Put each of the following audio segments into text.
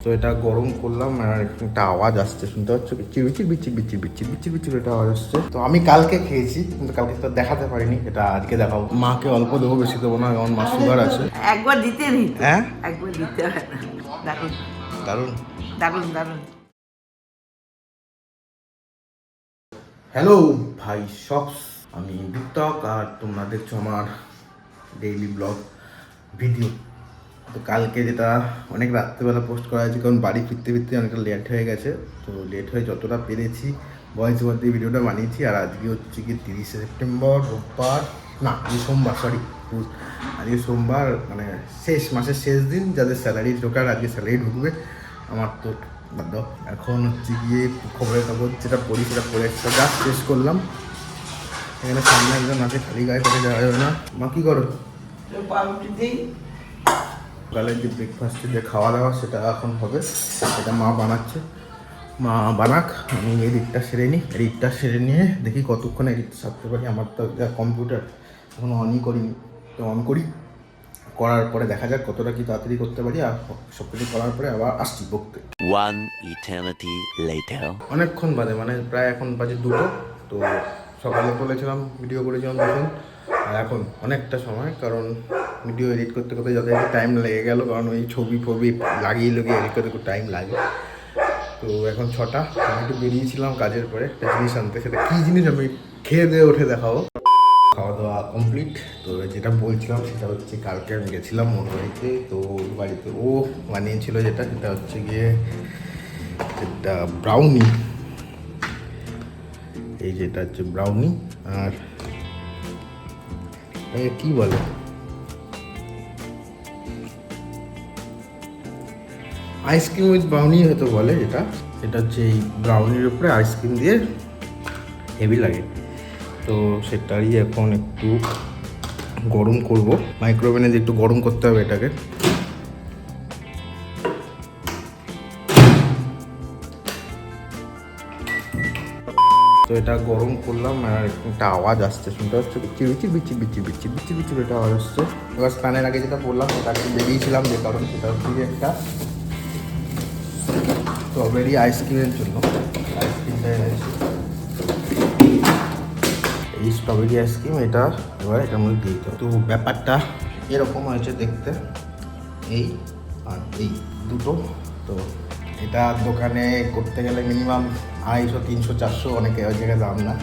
তো এটা গরম করলাম আর একটা আওয়াজ আসছে শুনতে পাচ্ছ? বিচির বিচির বিচির বিচির বিচির বিচির বিচির একটা আওয়াজ আসছে। তো আমি কালকে খেয়েছি কিন্তু কালকে তো দেখাতে পারিনি এটা আজকে দেখাবো। মাকে অল্প দেবো বেশি দেবো না কারণ মা সুগার আছে। একবার দিতে হ্যাঁ? একবার দিতে দারুণ। দারুণ। দারুণ দারুণ। হ্যালো ভাই শপস আমি বিপ্তক আর তোমরা দেখছ আমার ডেইলি ব্লগ ভিডিও তো কালকে যেটা অনেক রাত্রেবেলা পোস্ট করা হয়েছে, কারণ বাড়ি ফিরতে ফিরতে অনেকটা লেট হয়ে গেছে। তো লেট হয়ে যতটা পেরেছি ভয়েস ওভার দিয়ে ভিডিওটা বানিয়েছি। আর আজকে হচ্ছে কি তিরিশে সেপ্টেম্বর, রোববার, না, আজকে সোমবার সরি আজকে সোমবার মানে শেষ, মাসের শেষ দিন, যাদের স্যালারি ঢোকার আজকে স্যালারি ঢুকবে, আমার তো এখন হচ্ছে গিয়ে খবরের কাগজ যেটা পড়ি, সেটা পড়ে একটা জাস্ট শেষ করলাম। এখানে সামনে একজন আছে, খালি গায়ে করে যাওয়া যাবে না। মা, কী করো? পাউরুটি দিই। সকালের যে ব্রেকফাস্টের যে খাওয়া দাওয়া সেটা এখন হবে। সেটা মা বানাচ্ছে। মা বানাক আমি এডিটটা সেরে নিই। এডিটটা সেরে নিয়ে দেখি কতক্ষণ এডিট সারতে পারি। আমার তো কম্পিউটার এখন অনই করিনি। তো অন করি। করার পরে দেখা যাক কতটা কি তাড়াতাড়ি করতে পারি। আর সব কিছু করার পরে আবার আসছি বকতে. অনেকক্ষণ বাদে মানে প্রায় এখন বাজে দুটো। তো সকালে বলেছিলাম ভিডিও করেছিলাম তখন আর এখন অনেকটা সময় কারণ ভিডিও এডিট করতে করতে যাতে টাইম লেগে গেল, কারণ ওই ছবি ফবি লাগিয়ে লাগিয়ে এডিট করতে খুব টাইম লাগে। তো এখন ছটা, আমি একটু বেরিয়েছিলাম কাজের পরে একটা জিনিস আনতে সেটা কী জিনিস আমি খেয়ে দিয়ে উঠে দেখাবো? খাওয়া দাওয়া কমপ্লিট তো যেটা বলছিলাম সেটা হচ্ছে কালকে আমি গেছিলাম ওর বাড়িতে তো ওর বাড়িতে ও বানিয়েছিল যেটা সেটা হচ্ছে গিয়ে একটা ব্রাউনি এই যেটা হচ্ছে ব্রাউনি আর কি বলে? আইসক্রিম উইথ ব্রাউনি হয়তো বলে যেটা এটা হচ্ছে এই ব্রাউনির উপরে আইসক্রিম দিয়ে হেভি লাগে। তো সেটারই এখন একটু গরম করব। মাইক্রোওভেনে একটু গরম করতে হবে এটাকে। তো এটা গরম করলাম আর একটা আওয়াজ আসছে, শুনতে পাচ্ছ? বিচির বিচির বিচির বিচির বিচির বিচির বিচির একটা আওয়াজ আসছে। এবার স্নানের আগে যেটা বললাম সেটা বেরিয়েছিলাম যে কারণ সেটা হচ্ছে একটা স্ট্রবেরি আইসক্রিমের জন্য। এই স্ট্রবেরি আইসক্রিম এটা এবার এটার মধ্যে দিয়ে দিতে। তো ব্যাপারটা এরকম হয়েছে দেখতে। এই আর এই দুটো। তো এটা দোকানে করতে গেলে মিনিমাম আড়াইশো, তিনশো, চারশো অনেকে ওই জায়গায় দাম না।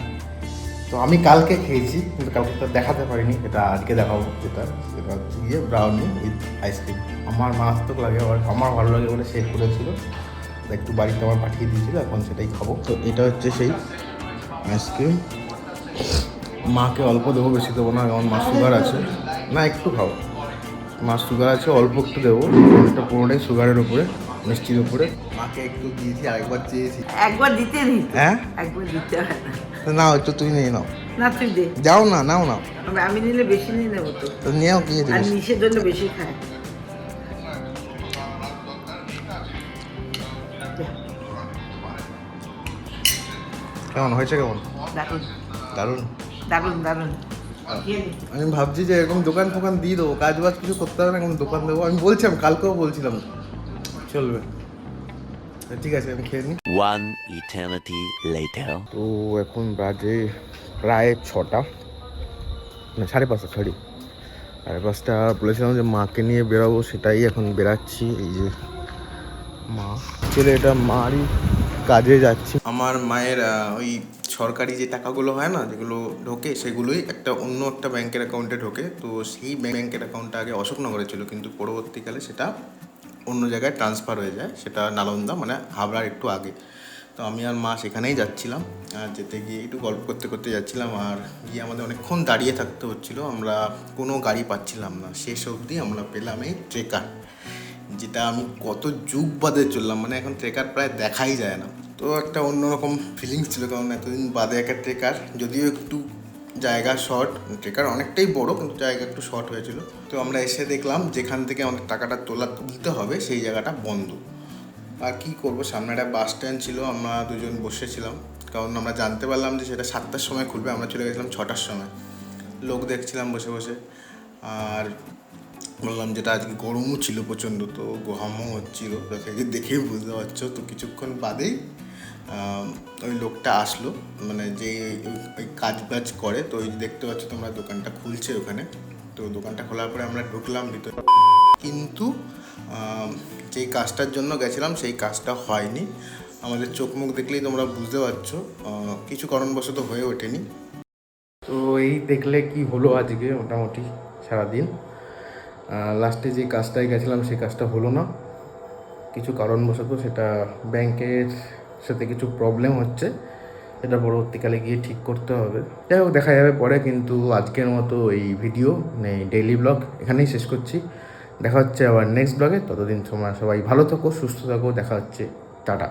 তো আমি কালকে খেয়েছি, কিন্তু কালকে তো দেখাতে পারিনি। এটা আজকে দেখাবো সেটা হচ্ছে গিয়ে ব্রাউনি উইথ আইসক্রিম আমার মারাত্মক লাগে আমার ভালো লাগে বলে সে করেছিল। একটু বাড়িতে আমার পাঠিয়ে দিয়েছিল এখন সেটাই খাব। তো এটা হচ্ছে সেই আইসক্রিম। মাকে অল্প দেবো বেশি দেবো না কারণ মা সুগার আছে। না একটু খাও মা সুগার আছে অল্প একটু দেবো। এটা পুরোটাই সুগারের উপরে মিষ্টির উপরে। মাকে একটু দিয়েছি আরেকবার চেয়েছি। একবার দিতে দিই হ্যাঁ? একবার দিতে না। একটু তুমি নিয়ে নাও। না তুই দে। যাও না নাও নাও। আমি- নিলে বেশি নিয়ে নেব তো। নিয়েও কি জন্য বেশি খায়। কেমন? হয়েছে কেমন? দারুণ। দারুণ? দারুণ দারুণ। আমি ভাবছি যে এরকম দোকান ফোকান দিয়ে দেবো কাজ বাজ কিছু করতে হবে না এখন দোকান দেবো। আমি বলছিলাম কালকেও বলছিলাম। চলবে। ঠিক আছে আমি খেয়ে নিই One eternity later. তো এখন বাজে প্রায় ছটা। না সাড়ে পাঁচটা সরি সাড়ে পাঁচটা বলেছিলাম যে মাকে নিয়ে বেরোবো সেটাই এখন বেরাচ্ছি। এই যে মা। ছেলে এটা মারই কাজে যাচ্ছি। আমার মায়ের ওই সরকারি যে টাকাগুলো হয় না, যেগুলো ঢোকে, সেগুলোই একটা অন্য একটা ব্যাংকের অ্যাকাউন্টে ঢোকে। তো সেই ব্যাংকের অ্যাকাউন্টটা আগে অশোকনগরে ছিল, কিন্তু পরবর্তীকালে সেটা অন্য জায়গায় ট্রান্সফার হয়ে যায়। সেটা নালন্দা মানে হাবড়ার একটু আগে। তো আমি আর মা সেখানেই যাচ্ছিলাম। আর যেতে গিয়ে একটু গল্প করতে করতে যাচ্ছিলাম। আর গিয়ে আমাদের অনেকক্ষণ দাঁড়িয়ে থাকতে হচ্ছিল। আমরা কোনো গাড়ি পাচ্ছিলাম না। শেষ অবধি আমরা পেলাম এই ট্রেকার। যেটা আমি কত যুগ বাদে চললাম মানে এখন ট্রেকার প্রায় দেখাই যায় না। তো একটা অন্যরকম ফিলিংস ছিল, কারণ এতদিন বাদে একটা ট্রেকার যদিও একটু জায়গা শর্ট ট্রেকার অনেকটাই বড়, কিন্তু জায়গা একটু শর্ট হয়েছিল। তো আমরা এসে দেখলাম, যেখান থেকে আমাদের টাকাটা তোলা তুলতে হবে, সেই জায়গাটা বন্ধ। আর কি করব, সামনে একটা বাস স্ট্যান্ড ছিল, আমরা দুজন বসেছিলাম। কারণ আমরা জানতে পারলাম যে সেটা সাতটার সময় খুলবে, আমরা চলে গেছিলাম ছটার সময়। লোক দেখছিলাম বসে বসে। আর বললাম যেটা আজকে গরমও ছিল প্রচণ্ড, তো গরমও হচ্ছিল। দেখে দেখেই বুঝতে পারছ? তো কিছুক্ষণ বাদেই ওই লোকটা আসলো মানে যে ওই- কাজ বাজ করে, তো ওই দেখতে পাচ্ছ তোমরা দোকানটা খুলছে ওখানে। তো দোকানটা খোলার পরে আমরা ঢুকলাম ভিতরে। কিন্তু যেই কাজটার জন্য গেছিলাম, সেই কাজটা হয়নি। আমাদের চোখ মুখ দেখলেই তোমরা বুঝতে পারছ কিছু কারণবশত হয়ে ওঠেনি। তো এই দেখলে কি হলো আজকে মোটামুটি সারাদিন? লাস্টে যে কাজটায় গেছিলাম, সেই কাজটা হলো না। কিছু কারণবশত সেটা ব্যাংকের সাথে কিছু প্রবলেম হচ্ছে। সেটা পরবর্তীকালে গিয়ে ঠিক করতে হবে। যাই হোক, দেখা যাবে পরে, কিন্তু আজকের মতো এই ভিডিও মানে ডেইলি ব্লগ এখানেই শেষ করছি। দেখা হচ্ছে আবার নেক্সট ব্লগে ততদিন সময় সবাই ভালো থাকো, সুস্থ থাকো। দেখা হচ্ছে। টাটা।